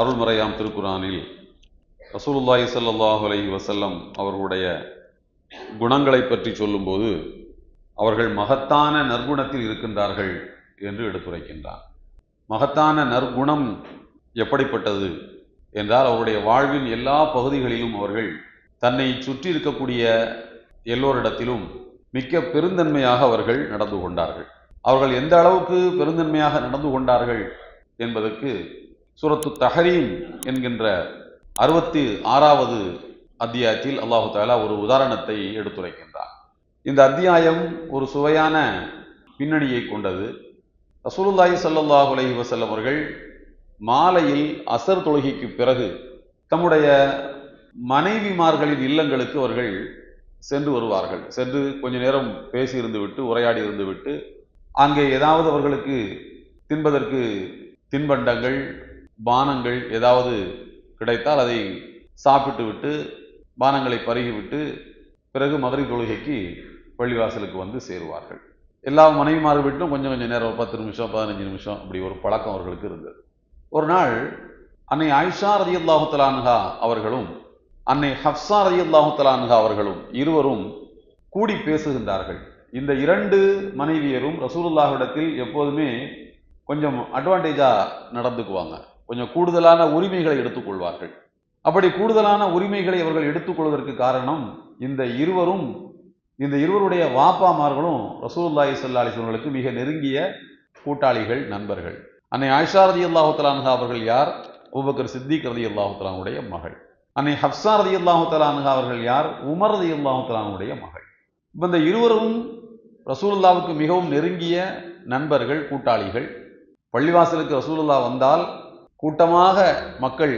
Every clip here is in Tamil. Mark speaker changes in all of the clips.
Speaker 1: அருள்மறையாம் திருக்குரானில் ரசூலுல்லாஹி ஸல்லல்லாஹு அலஹி வசல்லம் அவர்களுடைய குணங்களை பற்றி சொல்லும்போது அவர்கள் மகத்தான நற்குணத்தில் இருக்கின்றார்கள் என்று எடுத்துரைக்கின்றார். மகத்தான நற்குணம் எப்படிப்பட்டது என்றால் அவருடைய வாழ்வின் எல்லா பகுதிகளிலும் அவர்கள் தன்னை சுற்றி இருக்கக்கூடிய எல்லோரிடத்திலும் மிக்க பெருந்தன்மையாக அவர்கள் நடந்து கொண்டார்கள். அவர்கள் எந்த அளவுக்கு பெருந்தன்மையாக நடந்து கொண்டார்கள் என்பதற்கு சூரத்து தஹரீம் என்கின்ற அறுபத்தி ஆறாவது அத்தியாயத்தில் அல்லாஹு தாலா ஒரு உதாரணத்தை எடுத்துரைக்கின்றார் இந்த அத்தியாயம் ஒரு சுவையான பின்னணியை கொண்டது. ரசூலுல்லாஹி சல்லாஹ் அலஹி வசல்லம் அவர்கள் மாலையில் அசர் தொழுகைக்கு பிறகு தம்முடைய மனைவிமார்களின் இல்லங்களுக்கு அவர்கள் சென்று வருவார்கள். சென்று கொஞ்ச நேரம் பேசி இருந்துவிட்டு உரையாடி இருந்து விட்டு அங்கே ஏதாவது அவர்களுக்கு தின்பதற்கு தின்பண்டங்கள் பானங்கள் ஏதாவது கிடைத்தால் அதை சாப்பிட்டு விட்டு பானங்களை பருகிவிட்டு பிறகு மதுரை தொழுகைக்கு பள்ளிவாசலுக்கு வந்து சேருவார்கள். எல்லா மனைவிமார்கள் விட்டும் கொஞ்சம் கொஞ்சம் நேரம் ஒரு பத்து நிமிஷம் பதினஞ்சு நிமிஷம் அப்படி ஒரு பழக்கம் அவர்களுக்கு இருந்தது. ஒரு நாள் அன்னை ஆயிஷா ரதி அல்லாஹுத்தலான்ஹா அவர்களும் அன்னை ஹப்சா ரதி அல்லாஹுத்தலான்ஹா அவர்களும் இருவரும் கூடி பேசுகின்றார்கள். இந்த இரண்டு மனைவியரும் ரசூலுல்லாஹிடத்தில் எப்போதுமே கொஞ்சம் அட்வான்டேஜாக நடந்துக்குவாங்க. கொஞ்சம் கூடுதலான உரிமைகளை எடுத்துக்கொள்வார்கள். அப்படி கூடுதலான உரிமைகளை அவர்கள் எடுத்துக்கொள்வதற்கு காரணம் இந்த இருவரும் இந்த இருவருடைய வாப்பாமார்களும் ரசூலுல்லாஹி ஸல்லல்லாஹு அலைஹி மிக நெருங்கிய கூட்டாளிகள் நண்பர்கள். அன்னை ஆயிஷா ரதி அல்லாஹுத்தலான்ஹா அவர்கள் யார்? உபக்கர் சித்திக் ரதி அல்லாஹுத்தலானுடைய மகள். அன்னை ஹப்சா ரதி அல்லாஹுத்தலான்ஹா அவர்கள் யார்? உமர் ரதி அல்லாஹுத்தலானுடைய மகள். இப்போ இந்த இருவரும் ரசூலுல்லாவுக்கு மிகவும் நெருங்கிய நண்பர்கள் கூட்டாளிகள். பள்ளிவாசலுக்கு ரசூலுல்லா வந்தால் கூட்டமாக மக்கள்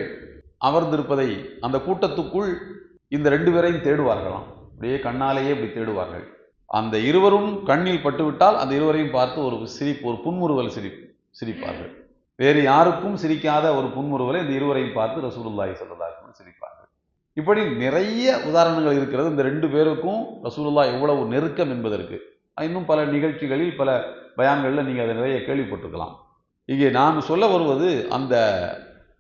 Speaker 1: அமர்ந்திருப்பதை அந்த கூட்டத்துக்குள் இந்த ரெண்டு பேரையும் தேடுவார்களாம். அப்படியே கண்ணாலேயே இப்படி தேடுவார்கள். அந்த இருவரும் கண்ணில் பட்டுவிட்டால் அந்த இருவரையும் பார்த்து ஒரு சிரிப்பு ஒரு புன்முறுவல் சிரி சிரிப்பார்கள். வேறு யாருக்கும் சிரிக்காத ஒரு புன்முறுவலை இந்த இருவரையும் பார்த்து ரசூலுல்லாஹி ஸல்லல்லாஹு சிரிப்பார்கள். இப்படி நிறைய உதாரணங்கள் இருக்கிறது. இந்த ரெண்டு பேருக்கும் ரசூலுல்லா எவ்வளவு நெருக்கம் என்பதற்கு. இன்னும் பல நிகழ்ச்சிகளில் பல பயான்களில் நீங்கள் அதை நிறைய கேள்விப்பட்டிருக்கலாம். இங்கே நான் சொல்ல வருவது அந்த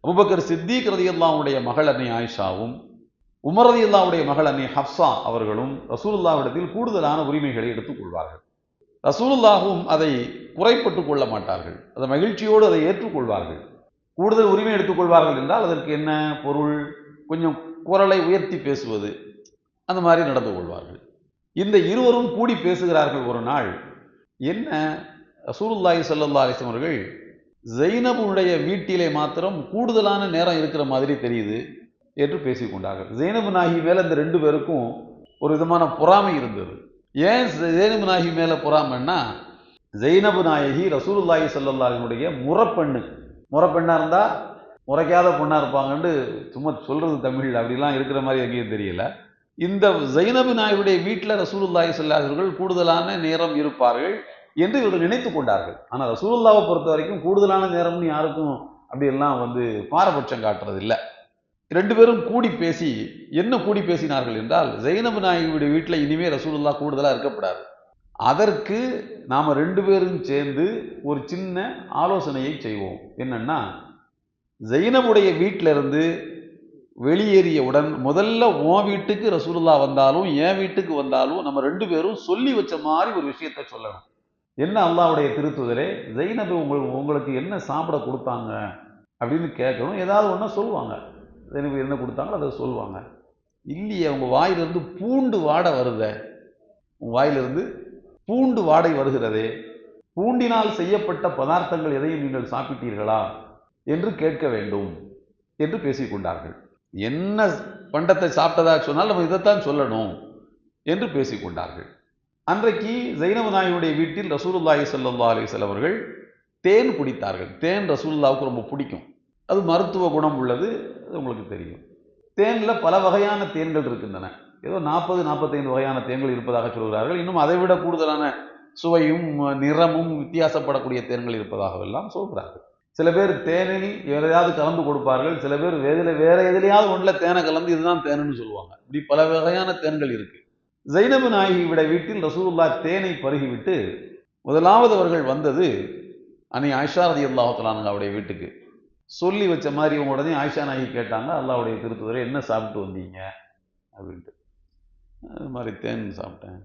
Speaker 1: அபுபக்கர் சித்திக் ரதியல்லாவுடைய மகள் அன்னை ஆயிஷாவும் உமர் ரதியல்லாவுடைய மகள் அன்னை ஹப்சா அவர்களும் ரசூலுல்லாவிடத்தில் கூடுதலான உரிமைகளை எடுத்துக்கொள்வார்கள் ரசூலுல்லாவும் அதை குறைப்பட்டு கொள்ள மாட்டார்கள். அதை மகிழ்ச்சியோடு அதை ஏற்றுக்கொள்வார்கள். கூடுதல் உரிமை எடுத்துக்கொள்வார்கள் என்றால் அதற்கு என்ன பொருள்? கொஞ்சம் குரலை உயர்த்தி பேசுவது. அந்த மாதிரி நடந்து கொள்வார்கள். இந்த இருவரும் கூடி பேசுகிறார்கள் ஒரு நாள் என்ன? ரசூலுல்லாஹி சல்லா அலைஹி அவர்கள் ஜெய்னபுடைய வீட்டிலே மாத்திரம் கூடுதலான நேரம் இருக்கிற மாதிரி தெரியுது என்று பேசிக்கொண்டார்கள். ஜெய்னபு நாகி மேலே இந்த ரெண்டு பேருக்கும் ஒரு விதமான பொறாமை இருந்தது. ஏன் ஜெய்னபு நாகி மேலே பொறாமைன்னா ஜெய்னபு நாயகி ரசூலுல்லாஹி ஸல்லல்லாஹுடைய முறப்பெண்ணு. முறப்பெண்ணாக இருந்தால் முறைக்காத பொண்ணாக இருப்பாங்கன்னு சும்மா சொல்கிறது தமிழ் அப்படிலாம் இருக்கிற மாதிரி எங்கேயும் தெரியல. இந்த ஜைனபு நாயுடைய வீட்டில் ரசூலுல்லாஹி சொல்லாதவர்கள் கூடுதலான நேரம் இருப்பார்கள். என்று இவர்கள் நினைத்து கொண்டார்கள். ஆனால் ரசூலுல்லாவை பொறுத்த வரைக்கும் கூடுதலான நேரம்னு யாருக்கும் அப்படியெல்லாம் வந்து பாரபட்சம் காட்டுறது இல்லை ரெண்டு பேரும் கூடி பேசி என்ன கூடி பேசினார்கள் என்றால் ஜெயினபு நாயகியுடைய வீட்டில் இனிமேல் ரசூலுல்லா கூடுதலாக இருக்கப்படாது. அதற்கு நாம் ரெண்டு பேரும் சேர்ந்து ஒரு சின்ன ஆலோசனையை செய்வோம். என்னென்னா ஜெயினபுடைய வீட்டிலிருந்து வெளியேறியவுடன் முதல்ல உன் வீட்டுக்கு ரசூலுல்லா வந்தாலும் என் வீட்டுக்கு வந்தாலும் நம்ம ரெண்டு பேரும் சொல்லி வச்ச மாதிரி ஒரு விஷயத்த சொல்லணும். என்ன அல்லாவுடைய திருத்துதலே? ஜெயினபு உங்களுக்கு உங்களுக்கு என்ன சாப்பிட கொடுத்தாங்க? அப்படின்னு கேட்கணும். ஏதாவது ஒன்றா சொல்லுவாங்க. ஜெயினபு என்ன கொடுத்தாங்களோ அதை சொல்லுவாங்க. இல்லையே உங்கள் வாயிலிருந்து பூண்டு வாடை வருத. உங்கள் வாயிலிருந்து பூண்டு வாடை வருகிறதே. பூண்டினால் செய்யப்பட்ட பதார்த்தங்கள் எதையும் நீங்கள் சாப்பிட்டீர்களா? என்று கேட்க வேண்டும். என்று பேசிக்கொண்டார்கள் என்ன பண்டத்தை சாப்பிட்டதா சொன்னால் நம்ம இதைத்தான் சொல்லணும் என்று பேசிக்கொண்டார்கள் அன்றைக்கு ஜெயினவ நாயுடைய வீட்டில் ரசூலுல்லாஹி சல்லா அலிசல் அவர்கள் தேன் குடித்தார்கள். தேன் ரசூலுல்லாவுக்கு ரொம்ப பிடிக்கும். அது மருத்துவ குணம் உள்ளது அது உங்களுக்கு தெரியும். தேனில் பல வகையான தேன்கள் இருக்கின்றன. ஏதோ நாற்பது நாற்பத்தைந்து வகையான தேன்கள் இருப்பதாக சொல்கிறார்கள். இன்னும் அதை விட கூடுதலான சுவையும் நிறமும் வித்தியாசப்படக்கூடிய தேன்கள் இருப்பதாகவெல்லாம் சொல்கிறார்கள். சில பேர் தேனில் எதையாவது கலந்து கொடுப்பார்கள். சில பேர் வேதில வேற எதுலையாவது ஒன்றில் தேனை கலந்து இதுதான் தேனுன்னு சொல்லுவாங்க. இப்படி பல வகையான தேன்கள் இருக்குது ஜைனபு நாயகிவிட வீட்டில் ரசூலுல்லா தேனை பருகிவிட்டு முதலாவது அவர்கள் வந்தது அன்னை ஆயிஷா ரதி அல்லாஹலானுங்க அவருடைய வீட்டுக்கு. சொல்லி வச்ச மாதிரி இவங்க உடனே ஆயிஷா நாயகி கேட்டாங்க அல்லாவுடைய திருத்துவரை என்ன சாப்பிட்டு வந்தீங்க? அப்படின்ட்டு. அது மாதிரி தேன் சாப்பிட்டேன்.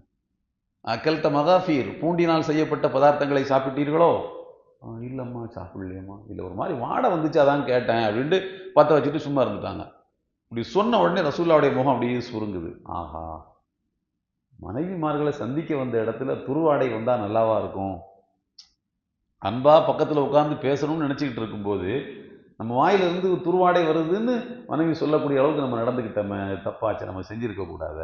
Speaker 1: அக்கல்ட்ட மகாஃபீர் பூண்டினால் செய்யப்பட்ட பதார்த்தங்களை சாப்பிட்டீர்களோ? இல்லைம்மா சாப்பிடலையம்மா. இல்லை ஒரு மாதிரி வாடை வந்துச்சு அதான் கேட்டேன் அப்படின்ட்டு பற்ற வச்சுட்டு சும்மா இருந்துட்டாங்க. இப்படி சொன்ன உடனே ரசூல்லாவுடைய முகம் அப்படியே சுருங்குது. ஆஹா மனைவிமார்களை சந்திக்க வந்த இடத்துல துருவாடை வந்தால் நல்லாவா இருக்கும்? அன்பா பக்கத்தில் உட்காந்து பேசணும்னு நினச்சிக்கிட்டு இருக்கும்போது நம்ம வாயிலிருந்து துருவாடை வருதுன்னு மனைவி சொல்லக்கூடிய அளவுக்கு நம்ம நடந்துக்கிட்டோமே தப்பாச்சு நம்ம செஞ்சுருக்கக்கூடாத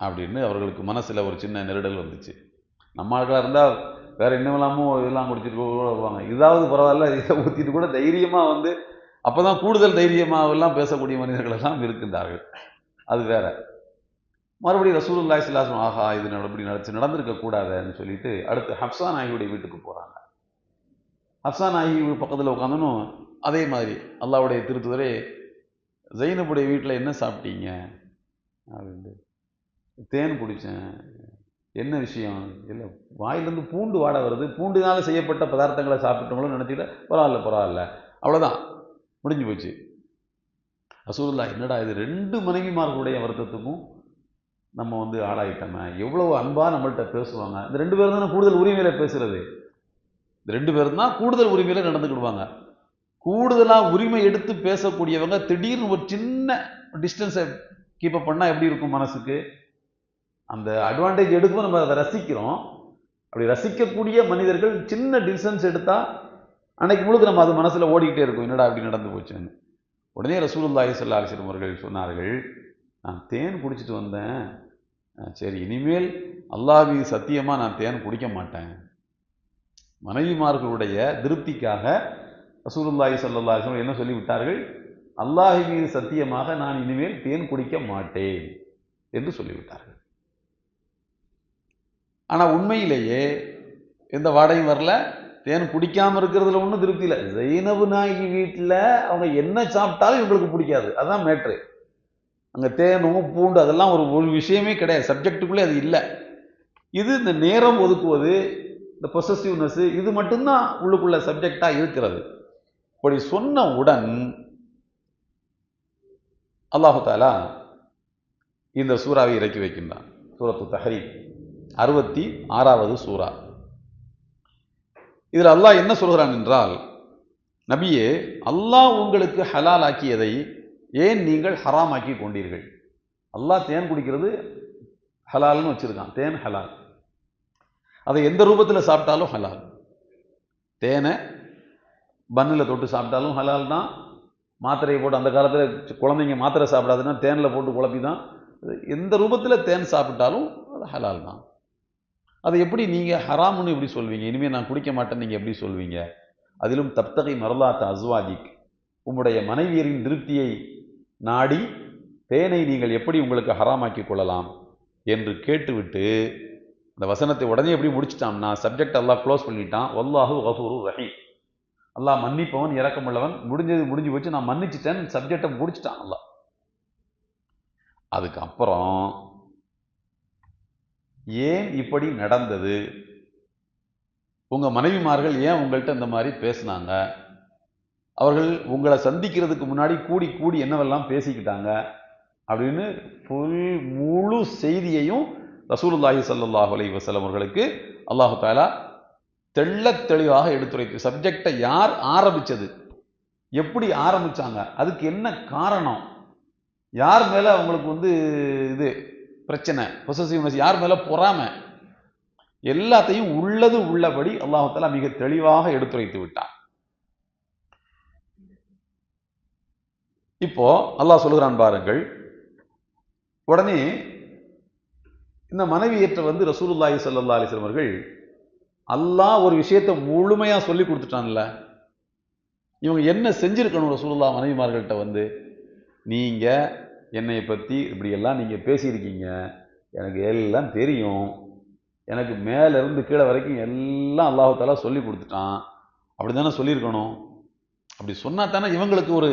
Speaker 1: அப்படின்னு அவர்களுக்கு மனசில் ஒரு சின்ன நெருடல் வந்துச்சு. நம்ம ஆட்களாக இருந்தால் வேறு என்னவெல்லாமோ இதெல்லாம் குடிச்சிட்டு கூட வருவாங்க. இதாவது பரவாயில்ல இதை ஊற்றிட்டு கூட தைரியமாக வந்து அப்போ தான் கூடுதல் தைரியமாக எல்லாம் பேசக்கூடிய மனிதர்கள் எல்லாம் இருக்கின்றார்கள். அது வேறு. மறுபடியும் ரசூலுல்லாய் ஸல்லல்லாஹு ஆஹா இது அப்படி நடச்சு நடந்திருக்க கூடாதுன்னு சொல்லிட்டு அடுத்து ஹப்சா நாயியுடைய வீட்டுக்கு போகிறாங்க ஹப்சா நாயகி பக்கத்தில் உட்காந்தனும் அதே மாதிரி அல்லாவுடைய திருத்துதரே ஜெயினபுடைய வீட்டில் என்ன சாப்பிட்டீங்க? அப்படின்ட்டு தேன் குடித்தேன் என்ன விஷயம்? இல்லை வாயிலேருந்து பூண்டு வாடை வருது. பூண்டினால செய்யப்பட்ட பதார்த்தங்களை சாப்பிட்டவங்களும் நினச்சிக்கிட்ட பரவாயில்ல பரவாயில்ல. அவ்வளோதான் முடிஞ்சு போச்சு. அசூர்லா என்னடா இது? ரெண்டு மனைவிமார்களுடைய வருத்தத்துக்கும் நம்ம வந்து ஆளாயிட்டோமே. எவ்வளோ அன்பாக நம்மள்கிட்ட பேசுவாங்க. இந்த ரெண்டு பேரும் தானே கூடுதல் உரிமையில் பேசுகிறது இந்த ரெண்டு பேரும் தான் கூடுதல் உரிமையில் நடந்துக்கிடுவாங்க. கூடுதலாக உரிமை எடுத்து பேசக்கூடியவங்க திடீர்னு ஒரு சின்ன டிஸ்டன்ஸை கீப்பப் பண்ணால் எப்படி இருக்கும் மனசுக்கு? அந்த அட்வான்டேஜ் எடுக்கும் நம்ம அதை ரசிக்கிறோம். அப்படி ரசிக்கக்கூடிய மனிதர்கள் சின்ன டிஸ்டன்ஸ் எடுத்தால் அன்னைக்கு முழுக்க நம்ம அது மனசில் ஓடிக்கிட்டே இருக்கும். என்னடா அப்படி நடந்து போச்சுன்னு. உடனே ரசூலுல்லாஹி ஸல்லல்லாஹு அலைஹி அவர்கள் சொன்னார்கள் நான் தேன் குடிச்சிட்டு வந்தேன். சரி இனிமேல் அல்லாஹ் சத்தியமாக நான் தேன் குடிக்க மாட்டேன். மனைவிமார்களுடைய திருப்திக்காக ரசூலுல்லாஹி சல்லாஹ் என்ன சொல்லிவிட்டார்கள்? விட்டார்கள் மீது சத்தியமாக நான் இனிமேல் தேன் குடிக்க மாட்டேன் என்று சொல்லிவிட்டார்கள். ஆனால் உண்மையிலேயே எந்த வாடகையும் வரல. தேன் குடிக்காமல் இருக்கிறதுல ஒன்றும் திருப்தி இல்லை. ஜெயினபு நாயகி வீட்டில் அவங்க என்ன சாப்பிட்டாலும் இவங்களுக்கு பிடிக்காது. அதுதான் மேட்ரு. அங்கே தேனும் பூண்டு அதெல்லாம் ஒரு ஒரு விஷயமே கிடையாது. சப்ஜெக்டுக்குள்ளே அது இல்லை. இது இந்த நேரம் ஒதுக்குவது இந்த பொசசிவ்னஸ்ஸு இது மட்டும்தான் உள்ளுக்குள்ள சப்ஜெக்டாக இருக்கிறது. இப்படி சொன்னவுடன் அல்லாஹு தாலா இந்த சூறாவை இறக்கி வைக்கின்றான். சூரத்து தஹரி அறுபத்தி ஆறாவது சூறா. இதில் அல்லாஹ் என்ன சொல்கிறான் என்றால் நபியே அல்லாஹ் உங்களுக்கு ஹலால் ஆக்கியதை ஏன் நீங்கள் ஹராமாக்கி கொண்டீர்கள்? அல்லாஹ் தேன் குடிக்கிறது ஹலால்னு வச்சுருக்கான். தேன் ஹலால். அதை எந்த ரூபத்தில் சாப்பிட்டாலும் ஹலால். தேனை பன்னில் தொட்டு சாப்பிட்டாலும் ஹலால் தான். மாத்திரையை போட்டு அந்த காலத்தில் குழந்தைங்க மாத்திரை சாப்பிடாதுன்னா தேனில் போட்டு குழப்பி தான். எந்த ரூபத்தில் தேன் சாப்பிட்டாலும் அது ஹலால் தான். அதை எப்படி நீங்கள் ஹராம்னு எப்படி சொல்வீங்க? இனிமேல் நான் குடிக்க மாட்டேன் நீங்கள் எப்படி சொல்வீங்க? அதிலும் தப்தகை மரலாத்த அஸ்வாஜிக். உம்முடைய மனைவியரின் திருப்தியை நாடி தேனை நீங்கள் எப்படி உங்களுக்கு ஹராமாக்கி கொள்ளலாம் என்று கேட்டுவிட்டு இந்த வசனத்தை உடனே எப்படி முடிச்சிட்டான்னா சப்ஜெக்ட் எல்லாம் க்ளோஸ் பண்ணிட்டான். வல்லாஹு வசூரு ரஹீம். அல்லாஹ் மன்னிப்பவன் இறக்கமுள்ளவன் முடிஞ்சது முடிஞ்சு போச்சு. நான் மன்னிச்சிட்டேன். சப்ஜெக்டை முடிச்சிட்டான் அல்லாஹ். அதுக்கப்புறம் ஏன் இப்படி நடந்தது? உங்கள் மனைவிமார்கள் ஏன் உங்கள்கிட்ட இந்த மாதிரி பேசுனாங்க? அவர்கள் உங்களை சந்திக்கிறதுக்கு முன்னாடி கூடி கூடி என்னவெல்லாம் பேசிக்கிட்டாங்க அப்படின்னு ஃபுல் முழு செய்தியையும் ரசூலுல்லாஹி சல்லாஹ் அலி வசலம் அவர்களுக்கு அல்லாஹு தாலா தெள்ள தெளிவாக எடுத்துரைத்து சப்ஜெக்டை யார் ஆரம்பித்தது எப்படி ஆரம்பிச்சாங்க? அதுக்கு என்ன காரணம்? யார் மேலே அவங்களுக்கு வந்து இது பிரச்சனை? பொசசிவ்னஸ் யார் மேலே பொறாமை? எல்லாத்தையும் உள்ளது உள்ளபடி அல்லாஹு தாலா மிக தெளிவாக எடுத்துரைத்து விட்டான். இப்போ அல்லாஹ் சொல்லுகிறான் பாருங்கள். உடனே இந்த மனைவியற்ற வந்து ரசூலுல்லாஹி சல்லா அலிஸ்லம் அவர்கள் அல்லாஹ் ஒரு விஷயத்தை முழுமையாக சொல்லி கொடுத்துட்டான்ல. இவங்க என்ன செஞ்சுருக்கணும் ரசூலுல்லா மனைவிமார்கள்ட்ட வந்து? நீங்கள் என்னை பற்றி இப்படியெல்லாம் நீங்கள் பேசியிருக்கீங்க. எனக்கு எல்லாம் தெரியும். எனக்கு மேலேருந்து கீழே வரைக்கும் எல்லாம் அல்லாஹத்தாலா சொல்லி கொடுத்துட்டான். அப்படி தானே சொல்லியிருக்கணும்? அப்படி சொன்னா தானே இவங்களுக்கு ஒரு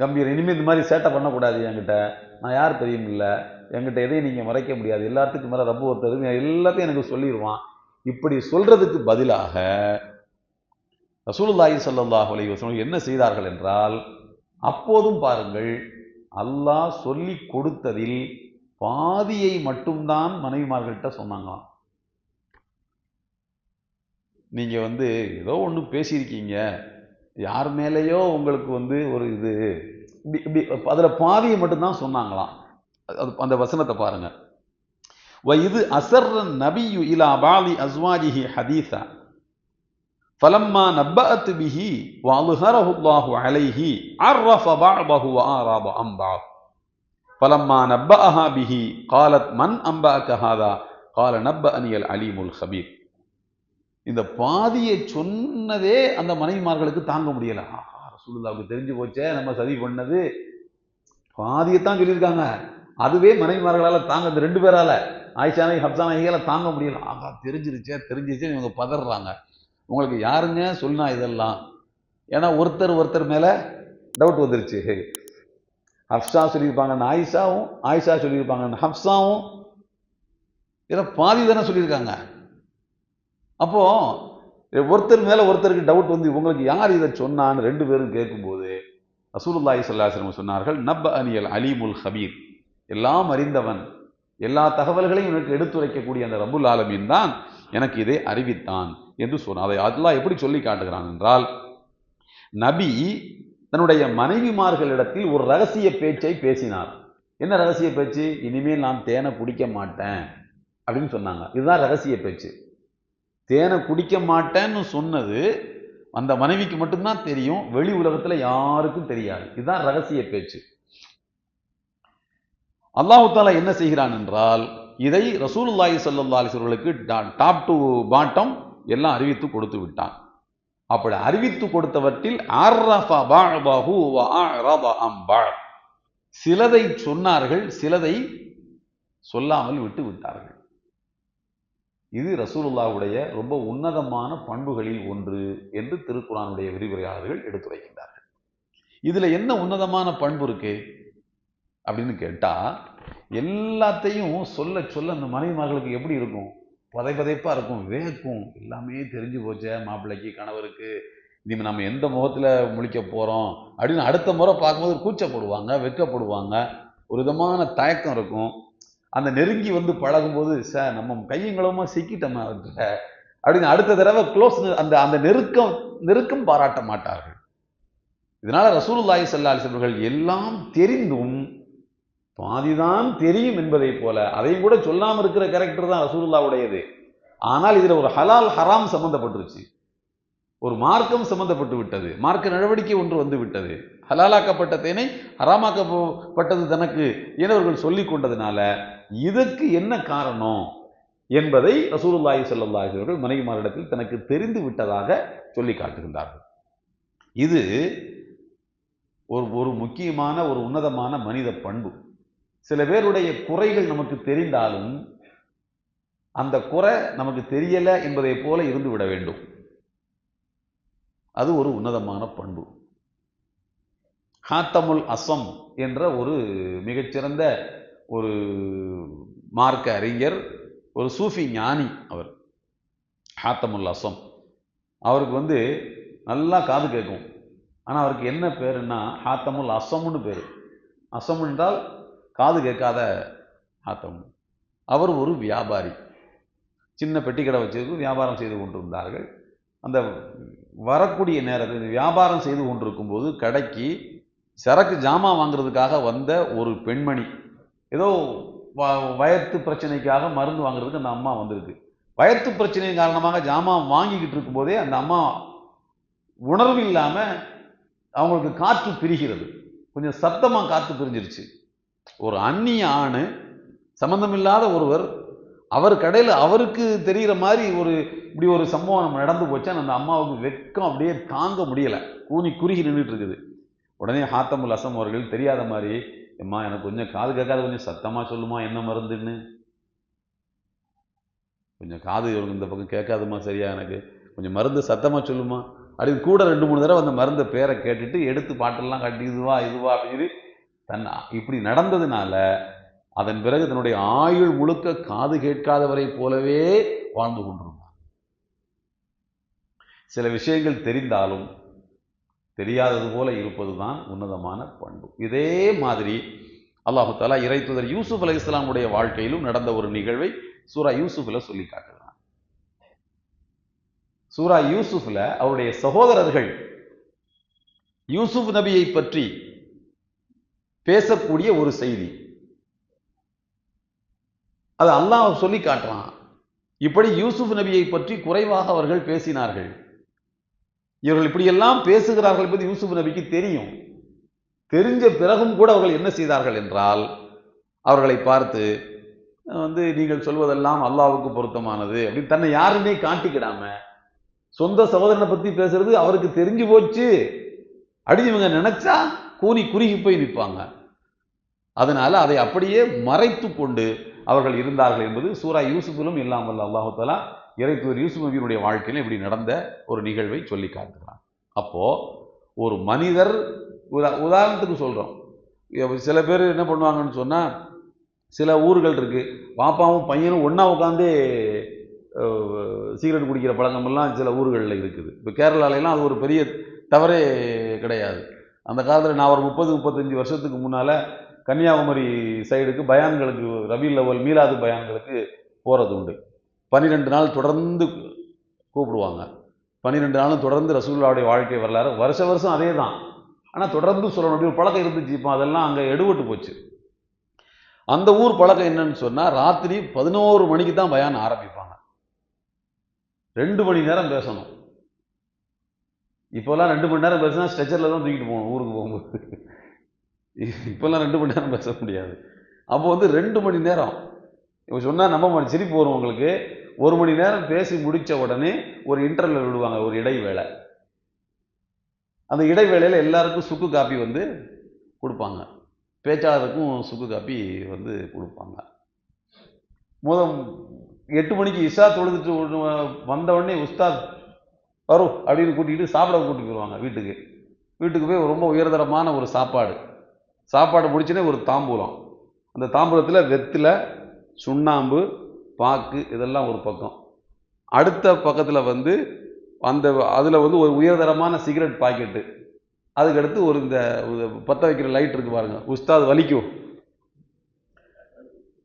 Speaker 1: கம்பீரம் இனிமேல் இந்த மாதிரி சேட்டை பண்ணக்கூடாது என்கிட்ட. நான் யார் தெரியும் இல்லை. என்கிட்ட எதையும் நீங்கள் மறைக்க முடியாது. எல்லாத்துக்கும் மேலே ரப்பு ஒருத்தர் எல்லாத்தையும் எனக்கு சொல்லிடுவான் இப்படி சொல்கிறதுக்கு பதிலாக ரசூலுல்லாஹி ஸல்லல்லாஹு அலி வசனம் என்ன செய்தார்கள் என்றால் அப்போதும் பாருங்கள் அல்லாஹ் சொல்லி கொடுத்ததில் பாதியை மட்டும்தான் மனைவிமார்கள்ட்ட சொன்னாங்களாம். நீங்கள் வந்து ஏதோ ஒன்று பேசியிருக்கீங்க. யார் மேலேயோ உங்களுக்கு வந்து ஒரு இது இப்படி இப்படி அதில் பாதியை மட்டும்தான் சொன்னாங்களாம். அது அந்த வசனத்தை பாருங்கள் வ இது அசர்ரன் நபியு இலா பாலி அஸ்வாஜிஹி ஹதீஸா. ஃபலம்மா நப்பத்து பிஹி வாலுஹரஹுல்லாஹு அலைஹி அர்ரஃப பாபஹு ஆராப அம்பா. ஃபலம்மா நப்பஹா பிஹி. காலத் மன் அம்பாக்க ஹாதா. கால நப்ப அனியல் அலீமுல் ஹபீர் இந்த பாதியை சொன்னதே அந்த மனைவிமார்களுக்கு தாங்க முடியல. ஆஹா ரசூலுல்லாவுக்கு தெரிஞ்சு போச்சே நம்ம சதி பண்ணது. பாதியைத்தான் சொல்லியிருக்காங்க. அதுவே மனைவிமார்களால் தாங்க இந்த ரெண்டு பேரால ஆயிஷானை ஹப்சானால தாங்க முடியல. ஆகா தெரிஞ்சிருச்சே தெரிஞ்சிருச்சே இவங்க பதறாங்க. உங்களுக்கு யாருங்க சொன்னா இதெல்லாம்? ஏன்னா ஒருத்தர் ஒருத்தர் மேலே டவுட் வந்துருச்சு. ஹப்ஸா சொல்லியிருப்பாங்க ஆயிஷாவும் ஆயிஷா சொல்லியிருப்பாங்க ஹப்ஸாவும் ஏன்னா பாதி தானே சொல்லியிருக்காங்க. அப்போது ஒருத்தர் மேலே ஒருத்தருக்கு டவுட் வந்து உங்களுக்கு யார் இதை சொன்னான்னு ரெண்டு பேரும் கேட்கும்போது ரசூலுல்லாஹி சொல்லாசிரம் சொன்னார்கள் நப் அனியல் அலிமுல் ஹபீர் எல்லாம் அறிந்தவன். எல்லா தகவல்களையும் எனக்கு எடுத்துரைக்கக்கூடிய அந்த ரபுல் ஆலமீன் தான் எனக்கு இதை அறிவித்தான் என்று சொன்னான். அதை அதெல்லாம் எப்படி சொல்லி காட்டுகிறான் என்றால் நபி தன்னுடைய மனைவிமார்களிடத்தில் ஒரு ரகசிய பேச்சை பேசினார். என்ன ரகசிய பேச்சு? இனிமேல் நான் தேனை குடிக்க மாட்டேன் அப்படின்னு சொன்னாங்க. இதுதான் ரகசிய பேச்சு. தேனை குடிக்க மாட்டேன்னு சொன்னது அந்த மனைவிக்கு மட்டும்தான் தெரியும் வெளி உலகத்தில் யாருக்கும் தெரியாது. இதுதான் ரகசிய பேச்சு. அல்லாஹாலா என்ன செய்கிறான் என்றால் இதை ரசூலுல்லாஹி சல்லா அலிஸ்வர்களுக்கு டாப் டு பாட்டம் எல்லாம் அறிவித்து கொடுத்து விட்டான். அப்படி அறிவித்து கொடுத்தவற்றில் சிலதை சொன்னார்கள் சிலதை சொல்லாமல் விட்டு விட்டார்கள். இது ரசூலுல்லாவுடைய ரொம்ப உன்னதமான பண்புகளில் ஒன்று என்று திருக்குறானுடைய விரிவுரையாளர்கள் எடுத்துரைக்கின்றார்கள். இதில் என்ன உன்னதமான பண்பு இருக்கு? அப்படின்னு கேட்டால் எல்லாத்தையும் சொல்ல சொல்ல அந்த மனைவிமார்களுக்கு எப்படி இருக்கும்? பதை பதைப்பாக இருக்கும் வேக்கும். எல்லாமே தெரிஞ்சு போச்சே மாப்பிள்ளைக்கு கணவருக்கு. இனிமேல் நம்ம எந்த முகத்தில் முழிக்க போகிறோம் அப்படின்னு அடுத்த முறை பார்க்கும்போது கூச்சப்படுவாங்க வெக்கப்படுவாங்க ஒரு விதமான தயக்கம் இருக்கும். அந்த நெருங்கி வந்து பழகும்போது சார் நம்ம கையங்களமா சிக்கிட்டோமா அவர்கிட்ட அப்படின்னு அடுத்த தடவை க்ளோஸ் அந்த அந்த நெருக்கம் நெருக்கம் பாராட்ட மாட்டார்கள். இதனால ரசூலுல்லாஹி சல்லா அலிசவர்கள் எல்லாம் தெரிந்தும் பாதிதான் தெரியும் என்பதை போல அதையும் கூட சொல்லாமல் இருக்கிற கேரக்டர் தான் ரசூலுல்லாவுடையது ஆனால் இதில் ஒரு ஹலால் ஹராம் சம்மந்தப்பட்டுருச்சு ஒரு மார்க்கம் சம்பந்தப்பட்டு விட்டது. மார்க்க நடவடிக்கை ஒன்று வந்து விட்டது. ஹலாலாக்கப்பட்ட தேனை ஹராமாக்கப்பட்டது தனக்கு எனவர்கள் சொல்லி கொண்டதுனால இதற்கு என்ன காரணம் என்பதை ரசூலுல்லாஹி சல்லாஹி அவர்கள் மனைவிமாரிடத்தில் தனக்கு தெரிந்து விட்டதாக சொல்லி காட்டுகின்றார்கள். இது ஒரு ஒரு முக்கியமான ஒரு உன்னதமான மனித பண்பு. சில பேருடைய குறைகள் நமக்கு தெரிந்தாலும் அந்த குறை நமக்கு தெரியலை என்பதை போல இருந்து விட வேண்டும். அது ஒரு உன்னதமான பண்பு. ஹாத்தமுல் அசம் என்ற ஒரு மிகச்சிறந்த ஒரு மார்க்க அறிஞர் ஒரு சூஃபி ஞானி அவர். ஹாத்தமுல் அசம். அவருக்கு வந்து நல்லா காது கேட்கும். ஆனால் அவருக்கு என்ன பேருன்னா ஹாத்தமுல் அசம்னு பேர். அசம் என்றால் காது கேட்காத ஹாத்தம். அவர் ஒரு வியாபாரி. சின்ன பெட்டி கடை வச்சிருக்கு வியாபாரம் செய்து கொண்டிருந்தார்கள். அந்த வரக்கூடிய நேரத்தில் வியாபாரம் செய்து கொண்டிருக்கும் போது கடைக்கு சரக்கு ஜாமான் வாங்குறதுக்காக வந்த ஒரு பெண்மணி ஏதோ வயத்து பிரச்சனைக்காக மருந்து வாங்குறதுக்கு அந்த அம்மா வந்திருக்கு. வயத்து பிரச்சனையின் காரணமாக ஜாமான் வாங்கிக்கிட்டு இருக்கும்போதே அந்த அம்மா உணர்வு இல்லாமல் அவங்களுக்கு காற்று பிரிகிறது. கொஞ்சம் சத்தமாக காற்று பிரிஞ்சிருச்சு. ஒரு அந்நிய ஆணு சம்மந்தமில்லாத ஒருவர் அவர் கடையில் அவருக்கு தெரிகிற மாதிரி ஒரு இப்படி ஒரு சம்பவம் நம்ம நடந்து போச்சா அந்த அம்மாவுக்கு வெக்கம் அப்படியே தாங்க முடியலை. கூனி குறுகி நின்றுட்டு இருக்குது. உடனே ஹாத்தமுல் அசம் அவர்கள் தெரியாத மாதிரி எம்மா எனக்கு கொஞ்சம் காது கேட்காத கொஞ்சம் சத்தமாக சொல்லுமா என்ன மருந்துன்னு? கொஞ்சம் காது இந்த பக்கம் கேட்காதுமா சரியா எனக்கு கொஞ்சம் மருந்து சத்தமாக சொல்லுமா? அப்படின்னு கூட ரெண்டு மூணு தடவை அந்த மருந்தை பேரை கேட்டுட்டு எடுத்து பாட்டெல்லாம் கட்டி இதுவா இதுவா அப்படின்னு தன் இப்படி நடந்ததுனால அதன் பிறகு தன்னுடைய ஆயுள் முழுக்க காது கேட்காதவரை போலவே வாழ்ந்து கொண்டிருந்தார். சில விஷயங்கள் தெரிந்தாலும் தெரியாதது போல இருப்பது தான் உன்னதமான பண்பு. இதே மாதிரி அல்லாஹு தாலா இறை தூதர் யூசுப் அலி இஸ்லாமுடைய வாழ்க்கையிலும் நடந்த ஒரு நிகழ்வை சூரா யூசுஃப்ல சொல்லி காட்டுகிறான். சூரா யூசுஃப்ல அவருடைய சகோதரர்கள் யூசுப் நபியை பற்றி பேசக்கூடிய ஒரு செய்தி. அது அல்லாஹ் சொல்லி காட்டுறான். இப்படி யூசுப் நபியை பற்றி குறைவாக அவர்கள் பேசினார்கள். இவர்கள் இப்படியெல்லாம் பேசுகிறார்கள் என்பது யூசுப் நபிக்கு தெரியும். தெரிஞ்ச பிறகும் கூட அவர்கள் என்ன செய்தார்கள் என்றால் அவர்களை பார்த்து வந்து நீங்கள் சொல்வதெல்லாம் அல்லாவுக்கு பொருத்தமானது அப்படின்னு தன்னை யாருமே காட்டிக்கிடாம சொந்த சகோதரனை பற்றி பேசுறது அவருக்கு தெரிஞ்சு போச்சு. அப்படி இவங்க நினைச்சா கூனி குறுகி போய் நிற்பாங்க. அதனால அதை அப்படியே மறைத்து கொண்டு அவர்கள் இருந்தார்கள் என்பது சூரா யூசுஃபிலும் இல்லாமல் அல்லாஹு தாலா இறைத்தூர் யூசுப் நபியினுடைய வாழ்க்கையில் இப்படி நடந்த ஒரு நிகழ்வை சொல்லி காட்டுகிறான். அப்போது ஒரு மனிதர் உதா உதாரணத்துக்கு சொல்கிறோம் சில பேர் என்ன பண்ணுவாங்கன்னு சொன்னால் சில ஊர்கள் இருக்குது பாப்பாவும் பையனும் ஒன்றா உட்காந்து சிகரெட் குடிக்கிற பழக்கமெல்லாம் சில ஊர்களில் இருக்குது. இப்போ கேரளாலெலாம் அது ஒரு பெரிய தவறே கிடையாது. அந்த காலத்தில் நான் ஒரு முப்பது முப்பத்தஞ்சு வருஷத்துக்கு முன்னால் கன்னியாகுமரி சைடுக்கு பயான்களுக்கு ரவி லெவல் மீலாது பயான்களுக்கு போகிறது உண்டு. பன்னிரெண்டு நாள் தொடர்ந்து கூப்பிடுவாங்க. பன்னிரெண்டு நாளும் தொடர்ந்து ரசூல்லாவுடைய வாழ்க்கை வரலாறு வருஷ வருஷம் அதே தான் ஆனால் தொடர்ந்து சொல்லணும். அப்படி ஒரு பழக்கம் இருந்துச்சு. இப்போ அதெல்லாம் அங்கே எடுபட்டு போச்சு. அந்த ஊர் பழக்கம் என்னன்னு சொன்னால் ராத்திரி பதினோரு மணிக்கு தான் பயான் ஆரம்பிப்பாங்க. ரெண்டு மணி நேரம் பேசணும். இப்போல்லாம் ரெண்டு மணி நேரம் பேசினா ஸ்ட்ரெச்சரில் தான் தூக்கிட்டு போகணும் ஊருக்கு போகும்போது. இப்போல்லாம் ரெண்டு மணி நேரம் பேச முடியாது. அப்போ வந்து ரெண்டு மணி நேரம். இப்போ சொன்னால் நம்ம மணி சிரிப்பு வரும் உங்களுக்கு. ஒரு மணி நேரம் பேசி முடித்த உடனே ஒரு இன்டர்வல் விடுவாங்க ஒரு இடைவேளை. அந்த இடைவேளையில் எல்லாருக்கும் சுக்கு காப்பி வந்து கொடுப்பாங்க. பேச்சாளருக்கும் சுக்கு காப்பி வந்து கொடுப்பாங்க. முத எட்டு மணிக்கு இஷா தொழுதுட்டு வந்த உடனே உஸ்தாத் வரும் அப்படின்னு கூட்டிகிட்டு சாப்பிட கூட்டிட்டு போயிடுவாங்க வீட்டுக்கு. வீட்டுக்கு போய் ரொம்ப உயர்தரமான ஒரு சாப்பாடு. சாப்பாடு முடிச்சுனே ஒரு தாம்பூலம். அந்த தாம்பூலத்தில் வெத்தில சுண்ணாம்பு பாக்கு இதெல்லாம் ஒரு பக்கம். அடுத்த பக்கத்தில் வந்து அந்த அதில் வந்து ஒரு உயர்தரமான சிகரெட் பாக்கெட்டு. அதுக்கடுத்து ஒரு இந்த பற்ற வைக்கிற லைட் இருக்கு பாருங்க. உஸ்தாத் வலிக்கும்.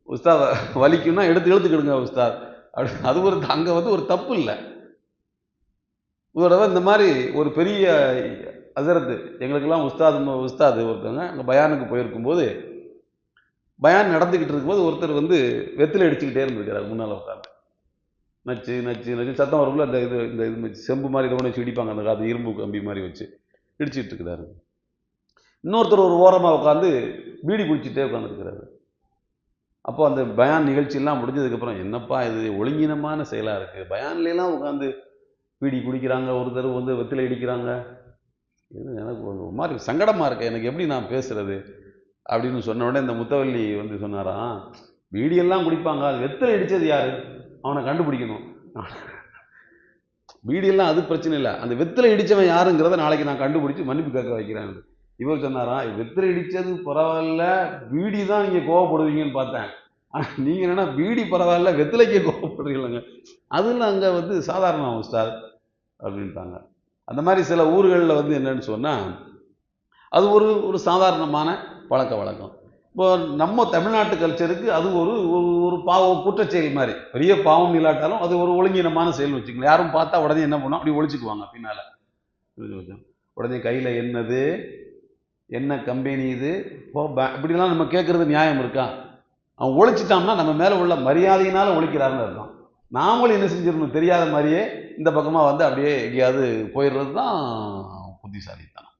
Speaker 1: உஸ்தாத் வலிக்கும்னா எடுத்து எடுத்துக்கிடுங்க உஸ்தாத். அப்படி அது ஒரு அங்கே வந்து ஒரு தப்பு இல்லை. ஒரு தடவை இந்த மாதிரி ஒரு பெரிய அசரத்து. எங்களுக்கெல்லாம் உஸ்தாது உஸ்தாது ஒருத்தவங்க. அங்கே பயானுக்கு போயிருக்கும்போது பயான் நடந்துக்கிட்டு இருக்கும்போது ஒருத்தர் வந்து வெத்தில அடிச்சுக்கிட்டே இருந்திருக்கிறார் முன்னால் உட்காந்து நச்சு நச்சு நச்சு. சத்தம் வரும்ல அந்த இது இந்த இது செம்பு மாதிரி இதை வச்சு இடிப்பாங்க அந்த அது இரும்பு கம்பி மாதிரி வச்சு. இடிச்சிட்டு இருக்கிறாரு. இன்னொருத்தர் ஒரு ஓரமாக உட்காந்து பீடி குடிச்சிட்டே உட்காந்துருக்கிறாரு அப்போ அந்த பயான் நிகழ்ச்சியெல்லாம் முடிஞ்சதுக்கப்புறம் என்னப்பா இது? ஒழுங்கினமான செயலாக இருக்குது பயான்லாம் உட்காந்து பீடி குடிக்கிறாங்க. ஒருத்தர் வந்து வெத்தில இடிக்கிறாங்க. இது எனக்கு ஒரு மாதிரி சங்கடமாக இருக்கு. எனக்கு எப்படி நான் பேசுகிறது அப்படின்னு சொன்ன உடனே இந்த முத்தவல்லி வந்து சொன்னாராம் பீடியெல்லாம் குடிப்பாங்க. அது வெத்தில அடித்தது யார்? அவனை கண்டுபிடிக்கணும். பீடியெல்லாம் அது பிரச்சனை இல்லை. அந்த வெத்தில இடித்தவன் யாருங்கிறத நாளைக்கு நான் கண்டுபிடிச்சி மன்னிப்பு கேட்க வைக்கிறேன் இவர் சொன்னாராம் வெத்தில இடித்தது பரவாயில்ல. பீடி தான் நீங்கள் கோவப்படுவீங்கன்னு பார்த்தேன். ஆனால் நீங்கள் என்னென்னா பீடி பரவாயில்ல வெத்தலைக்கே கோவப்படுறீங்களங்க. அதில் அங்கே வந்து சாதாரண ஸ்டார் அப்படின்ட்டாங்க. அந்த மாதிரி சில ஊர்களில் வந்து என்னென்னு சொன்னால் அது ஒரு ஒரு சாதாரணமான பழக்க வழக்கம். இப்போ நம்ம தமிழ்நாட்டு கல்ச்சருக்கு அது ஒரு ஒரு பாவம் குற்றச்செயல் மாதிரி. பெரிய பாவம் இல்லாட்டாலும் அது ஒரு ஒழுங்கினமான செயல் வச்சுக்கலாம் யாரும் பார்த்தா உடனே என்ன பண்ணோம்? அப்படி ஒழிச்சுக்குவாங்க பின்னால். உடனே கையில் என்னது? என்ன கம்பெனி இது? இப்படிலாம் நம்ம கேட்குறது நியாயம் இருக்கா? அவன் ஒழிச்சிட்டான்னா நம்ம மேலே உள்ள மரியாதையினால ஒழிக்கிறாருன்னு அர்த்தம். நாமளும் என்ன செஞ்சிடணும்? தெரியாத மாதிரியே இந்த பக்கமாக வந்து அப்படியே எங்கேயாவது போயிடுறது தான் புத்திசாலித்தனம்.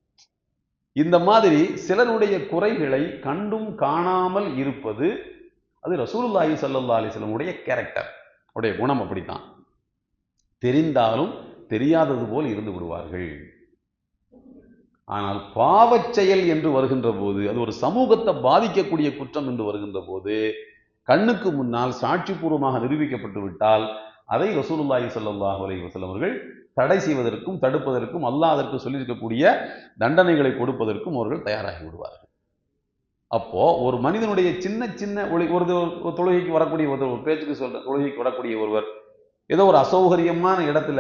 Speaker 1: இந்த மாதிரி சிலருடைய குறைகளை கண்டும் காணாமல் இருப்பது அது ரசூலுல்லாஹி சல்லா அலிஸ்லமுடைய கேரக்டர் உடைய குணம் அப்படித்தான். தெரிந்தாலும் தெரியாதது போல் இருந்து விடுவார்கள். ஆனால் பாவச் செயல் என்று வருகின்ற போது அது ஒரு சமூகத்தை பாதிக்கக்கூடிய குற்றம் என்று வருகின்ற போது கண்ணுக்கு முன்னால் சாட்சிபூர்வமாக நிரூபிக்கப்பட்டு விட்டால் அதை ரசூலுல்லாஹி சல்லாஹூ அலி வசலம் அவர்கள் தடை செய்வதற்கும் தடுப்பதற்கும் அல்லாஹ் அதற்கு சொல்லியிருக்கக்கூடிய தண்டனைகளை கொடுப்பதற்கும் அவர்கள் தயாராகி விடுவார்கள். அப்போ ஒரு மனிதனுடைய சின்ன சின்ன ஒளி ஒரு தொழுகைக்கு வரக்கூடிய ஒரு ஒரு பேச்சுக்கு சொல்ற தொழுகைக்கு வரக்கூடிய ஒருவர் ஏதோ ஒரு அசௌகரியமான இடத்துல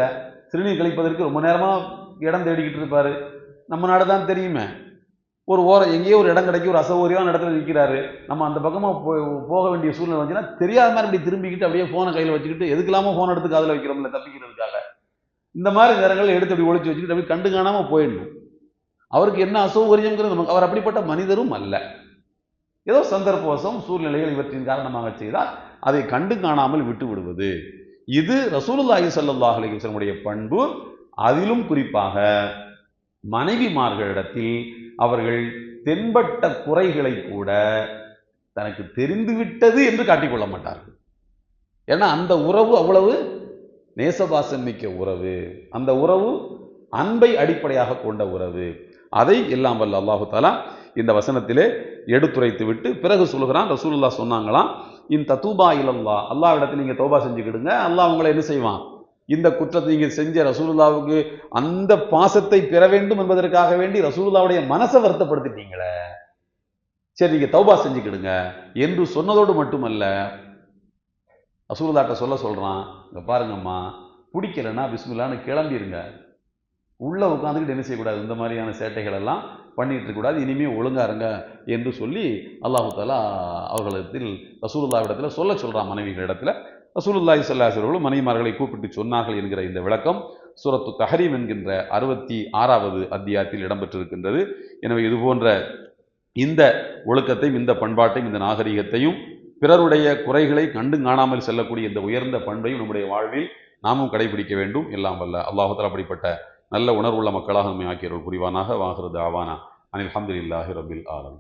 Speaker 1: சிறுநீர் கழிப்பதற்கு ரொம்ப நேரமாக இடம் தேடிக்கிட்டு இருப்பார். நம்ம நாடு தான் தெரியுமே. ஒரு ஓரம் எங்கேயோ ஒரு இடம் கிடைக்கும் ஒரு அசௌகரியமான இடத்துல நிற்கிறாரு நம்ம அந்த பக்கமாக போ போக வேண்டிய சூழ்நிலை வந்துச்சுன்னா தெரியாத மாதிரி இப்படி திரும்பிக்கிட்டு அப்படியே ஃபோனை கையில் வச்சுக்கிட்டு எதுக்கெல்லாமோ ஃபோன் எடுத்து காதில் வைக்கிறோம்ல தப்பிக்கிறதுக்காக. இந்த மாதிரி நேரங்கள் எடுத்து அப்படி ஒழிச்சு வச்சுக்கிட்டு அப்படி கண்டு காணாமல் போயிடணும். அவருக்கு என்ன அசௌகரியங்கிறது நமக்கு அவர் அப்படிப்பட்ட மனிதரும் அல்ல. ஏதோ சந்தர்ப்பவசம் சூழ்நிலைகள் இவற்றின் காரணமாக செய்தால் அதை கண்டு காணாமல் விட்டு விடுவது. இது ரசூலுல்லாஹி சல்லாஹ் அலிஹசனுடைய பண்பு. அதிலும் குறிப்பாக மனைவிமார்களிடத்தில் அவர்கள் தென்பட்ட குறைகளை கூட தனக்கு தெரிந்துவிட்டது என்று காட்டிக்கொள்ள மாட்டார்கள். ஏன்னா அந்த உறவு அவ்வளவு நேசபாசம் மிக்க உறவு. அந்த உறவு அன்பை அடிப்படையாக கொண்ட உறவு. அதை எல்லாம் வல்ல அல்லாஹு தாலா இந்த வசனத்திலே எடுத்துரைத்து விட்டு பிறகு சொல்லுகிறான் ரசூலுல்லா சொன்னாங்களாம் இந்த தூபா இல்லல்லா அல்லாவிடத்தில் நீங்கள் தோபா செஞ்சுக்கிடுங்க. அல்லாஹ் உங்களை என்ன செய்வான்? இந்த குற்றத்தை நீங்கள் செஞ்ச ரசூலுல்லாவுக்கு அந்த பாசத்தை பெற வேண்டும் என்பதற்காக வேண்டி ரசூலுல்லாவுடைய மனசை வருத்தப்படுத்திட்டீங்களே. சரி நீங்கள் தௌபா செஞ்சுக்கிடுங்க என்று சொன்னதோடு மட்டுமல்ல ரசூலுல்லாட்ட சொல்ல சொல்கிறான் இங்கே பாருங்கம்மா பிடிக்கலன்னா பிஸ்மில்லான்னு கிளம்பிருங்க. உள்ளே உட்காந்துக்கிட்டு என்ன செய்யக்கூடாது? இந்த மாதிரியான சேட்டைகள் எல்லாம் பண்ணிட்டு இருக்கக்கூடாது. இனிமேல் ஒழுங்காக இருங்க. என்று சொல்லி அல்லாஹு தாலா அவர்களிடத்தில் ரசூலுல்லாவிடத்துல சொல்ல சொல்கிறான் மனைவிகள் இடத்துல ரசூலுல்லாஹி ஸல்லல்லாஹு அவர்களும் மனைவிமார்களை கூப்பிட்டு சொன்னார்கள் என்கிற இந்த விளக்கம் சூரத்து தஹரீம் என்கின்ற அறுபத்தி ஆறாவது அத்தியாயத்தில் இடம்பெற்றிருக்கின்றது. எனவே இது போன்ற இந்த ஒழுக்கத்தையும் இந்த பண்பாட்டையும் இந்த நாகரிகத்தையும் பிறருடைய குறைகளை கண்டு காணாமல் செல்லக்கூடிய இந்த உயர்ந்த பண்பையும் நம்முடைய வாழ்வில் நாமும் கடைபிடிக்க வேண்டும். எல்லாம் வல்ல. அல்லாஹத்தில் அப்படிப்பட்ட நல்ல உணர்வுள்ள மக்களாக நம்மை ஆக்கியவர்கள் புரிவானாக. வாகிறது ஆவானா அனில் அஹமதுல்லாஹி ரபில் ஆலம்